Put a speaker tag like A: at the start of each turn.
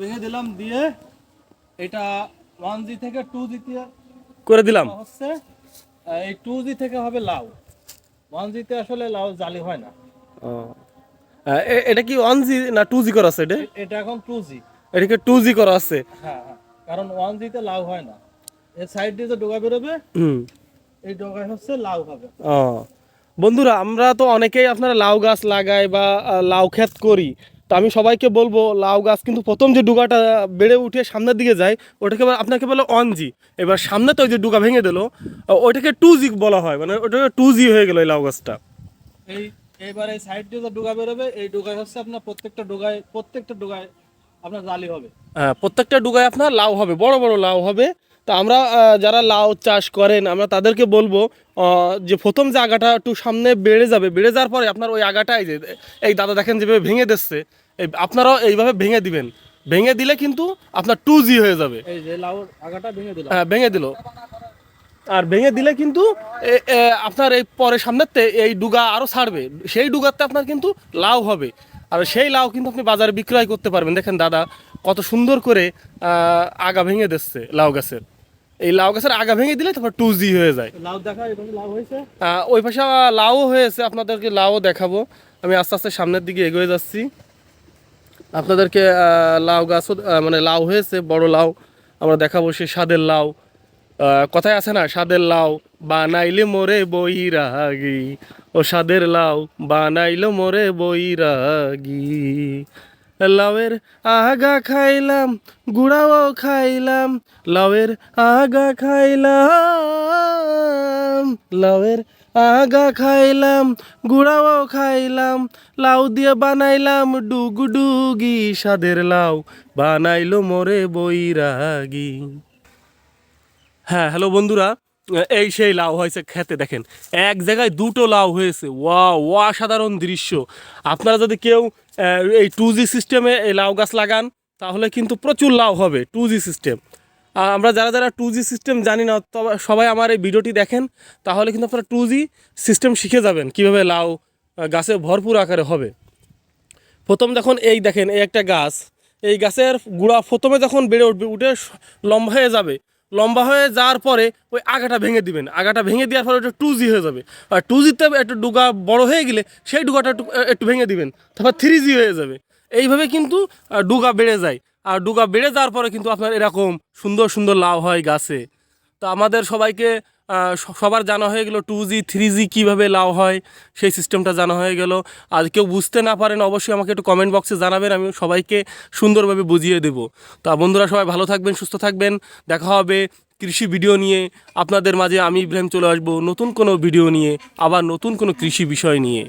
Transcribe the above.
A: ভেঙে দিলাম দিয়ে এটা ওয়ান জি থেকে টু জিতে
B: করে দিলাম।
A: হচ্ছে। এই টু জি থেকে হবে লাউ। ওয়ান জিতে আসলে লাউ জালি হয় না।
B: এটা কি ওয়ান জি না টু জি করা আছে এটা?
A: এটা এখন টু জি
B: এটাকে টু জি করা আছে?
A: হ্যাঁ হ্যাঁ। কারণ ওয়ান জিতে লাউ হয় না। এর সাইড দিয়ে যে ডোকা বেরোবে
B: হুম।
A: এই ডোকায় হচ্ছে লাউ হবে।
B: ও। বন্ধুরা আমরা তো অনেকেই আপনারা লাউ গাছ লাগাই বা লাউ ক্ষেত করি। তো আমি সবাইকে বলব লাউ গাছ কিন্তু প্রথম যে ডুগাটা বেড়ে উঠে সামনের দিকে যায় ওটাকে আপনাকে বলে অন জি এবার সামনে তো ওই যে ডুগা ভেঙে দিল ওইটাকে টু জি বলা হয় মানে ওটাকে টু জি হয়ে গেল এই লাউ গাছটা।
A: এই এইবার এই সাইড দিয়ে যে ডোকা বেরোবে এই ডোকায় হচ্ছে আপনার প্রত্যেকটা ডোকায় প্রত্যেকটা ডোকায় আপনার জালি হবে।
B: হ্যাঁ, প্রত্যেকটা ডুগায় আপনার লাউ হবে বড় বড় লাউ হবে। আমরা যারা লাউ চাষ করেন আমরা তাদেরকে বলব যে প্রথম যে আগাটা একটু সামনে বেড়ে যাবে বেড়ে যাওয়ার পরে আপনার ওই আগাটাই যে এই দাদা দেখেন যেভাবে ভেঙে দিচ্ছে এই আপনারাও এইভাবে ভেঙে দিবেন। ভেঙে দিলে কিন্তু আপনার টু জি হয়ে যাবে। হ্যাঁ ভেঙে দিল। আর ভেঙে দিলে কিন্তু আপনার এই পরে সামনেতে এই ডুগা আরও ছাড়বে। সেই ডুগাতে আপনার কিন্তু লাউ হবে। আর সেই লাউ কিন্তু আপনি বাজারে বিক্রয় করতে পারবেন। দেখেন দাদা কত সুন্দর করে আগা ভেঙে দিচ্ছে লাউ গাছের। এই লাউ গাছের আগা ভেঙে দিলে তারপর টু জি হয়ে যায়।
A: লাউ দেখা লাউ হয়েছে?
B: ওই পাশে লাউ হয়েছে আপনাদেরকে লাউ দেখাবো। আমি আস্তে আস্তে সামনের দিকে এগিয়ে যাচ্ছি। আপনাদেরকে লাউ গাছও মানে লাউ হয়েছে বড় লাউ। আমরা দেখাবো সেই স্বাদের লাউ। কথায় আছে না স্বাদের লাউ বানাইলে মোরে বইরাগি ও স্বাদের লাউ বানাইলে মোরে বইরাগি লাউয়ের আগা খাইলাম, গুড়াও খাইলাম, লাউয়ের আগা খাইলাম, লাউয়ের আগা খাইলাম, গুড়াও খাইলাম, লাউ দিয়ে বানাইলাম ডুগডুগি সাদের লাউ বানাইলো মোরে বইরাগি হ্যাঁ হ্যালো বন্ধুরা এই সেই লাউ হয়েছে খেতে, দেখেন। এক জায়গায় দুটো লাউ হয়েছে। ওয়া ওয়া সাধারণ দৃশ্য। আপনারা যদি কেউ এই টু জি সিস্টেমে এই লাউ গাছ লাগান, তাহলে কিন্তু প্রচুর লাউ হবে টু জি সিস্টেম আমরা যারা যারা টু জি সিস্টেম জানি না, তবে সবাই আমার এই ভিডিওটি দেখেন, তাহলে কিন্তু আপনারা টু জি সিস্টেম শিখে যাবেন কীভাবে লাউ গাছে ভরপুর আকারে হবে। প্রথম যখন এই দেখেন, এই একটা গাছ, এই গাছের গুঁড়া প্রথমে যখন বেড়ে উঠবে, উঠে লম্বা হয়ে যাবে লম্বা হয়ে যাওয়ার পরে ওই আগাটা ভেঙে দিবেন। আগাটা ভেঙে দেওয়ার পরে ওটা টু জি হয়ে যাবে। আর টু জিতে একটু ডুগা বড় হয়ে গেলে সেই ডুগাটা একটু একটু ভেঙে দিবেন। তারপর থ্রি জি হয়ে যাবে। এইভাবে কিন্তু ডুগা বেড়ে যায়। আর ডুগা বেড়ে যাওয়ার পরে কিন্তু আপনার এরকম সুন্দর সুন্দর লাভ হয় গাছে। তো আমাদের সবাইকে সবার জানা হয়ে গেল টু জি থ্রি জি কীভাবে লাভ হয়, সেই সিস্টেমটা জানা হয়ে গেল। আর কেউ বুঝতে না পারেন অবশ্যই আমাকে একটু কমেন্ট বক্সে জানাবেন, আমি সবাইকে সুন্দরভাবে বুঝিয়ে দেব। তা বন্ধুরা সবাই ভালো থাকবেন, সুস্থ থাকবেন, দেখা হবে কৃষি ভিডিও নিয়ে। আপনাদের মাঝে আমি ইব্রাহিম চলে আসব নতুন কোনো ভিডিও নিয়ে, আবার নতুন কোনো কৃষি বিষয় নিয়ে।